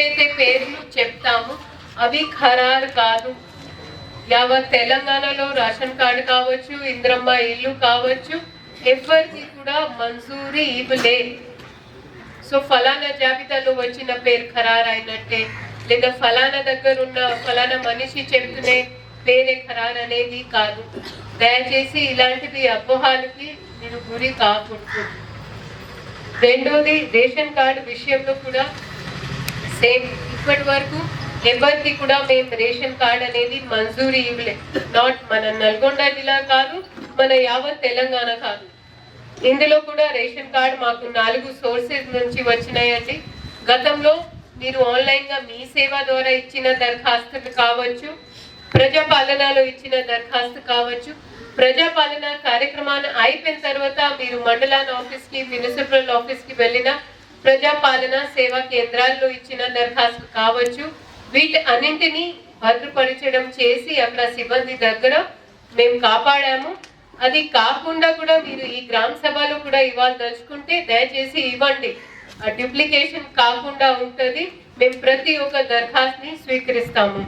ఏదైతే పేర్లు చెప్తాము అవి ఖరారు కాదు. యావత్ తెలంగాణలో రేషన్ కార్డు కావచ్చు ఇంద్రమ్మ ఇల్లు కావచ్చు ఎవరికి కూడా మంజూరీ ఇవ్వలే. సో ఫలానా జాబితాలో వచ్చిన పేరు ఖరారు అయినట్టే లేదా ఫలానా దగ్గర ఉన్న ఫలానా మనిషి చెప్తునే పేరే ఖరారు అనేది కాదు. దయచేసి ఇలాంటివి అపోహాలకి మీరు గురి కాకూడదు. రెండోది రేషన్ కార్డు విషయంలో కూడా సేమ్ ఇప్పటి వరకు ఎవరికి కూడా మేము రేషన్ కార్డ్ అనేది మంజూరు ఇవ్వలే. నాట్ మన నల్గొండ జిల్లా కాదు మన యావత్ తెలంగాణ కాదు. ఇందులో కూడా రేషన్ కార్డ్ మాకు నాలుగు సోర్సెస్ నుంచి వచ్చినాయండి. గతంలో మీరు ఆన్లైన్గా మీ సేవ ద్వారా ఇచ్చిన దరఖాస్తులు కావచ్చు ప్రజాపాలనలో ఇచ్చిన దరఖాస్తు కావచ్చు. ప్రజాపాలన కార్యక్రమాన్ని అయిపోయిన తర్వాత మీరు మండలాన్ ఆఫీస్కి మున్సిపల్ ఆఫీస్కి వెళ్ళిన ప్రజాపాలన సేవా కేంద్రాల్లో ఇచ్చిన దరఖాస్తు కావచ్చు. వీటి అన్నింటినీ భద్రపరచడం చేసి అక్కడ సిబ్బంది దగ్గర మేము కాపాడాము. అది కాకుండా కూడా మీరు ఈ గ్రామ సభలో కూడా ఇవాళ దలుచుకుంటే దయచేసి ఇవ్వండి. ఆ డూప్లికేషన్ కాకుండా ఉంటుంది. మేము ప్రతి ఒక్క దరఖాస్తుని స్వీకరిస్తాము.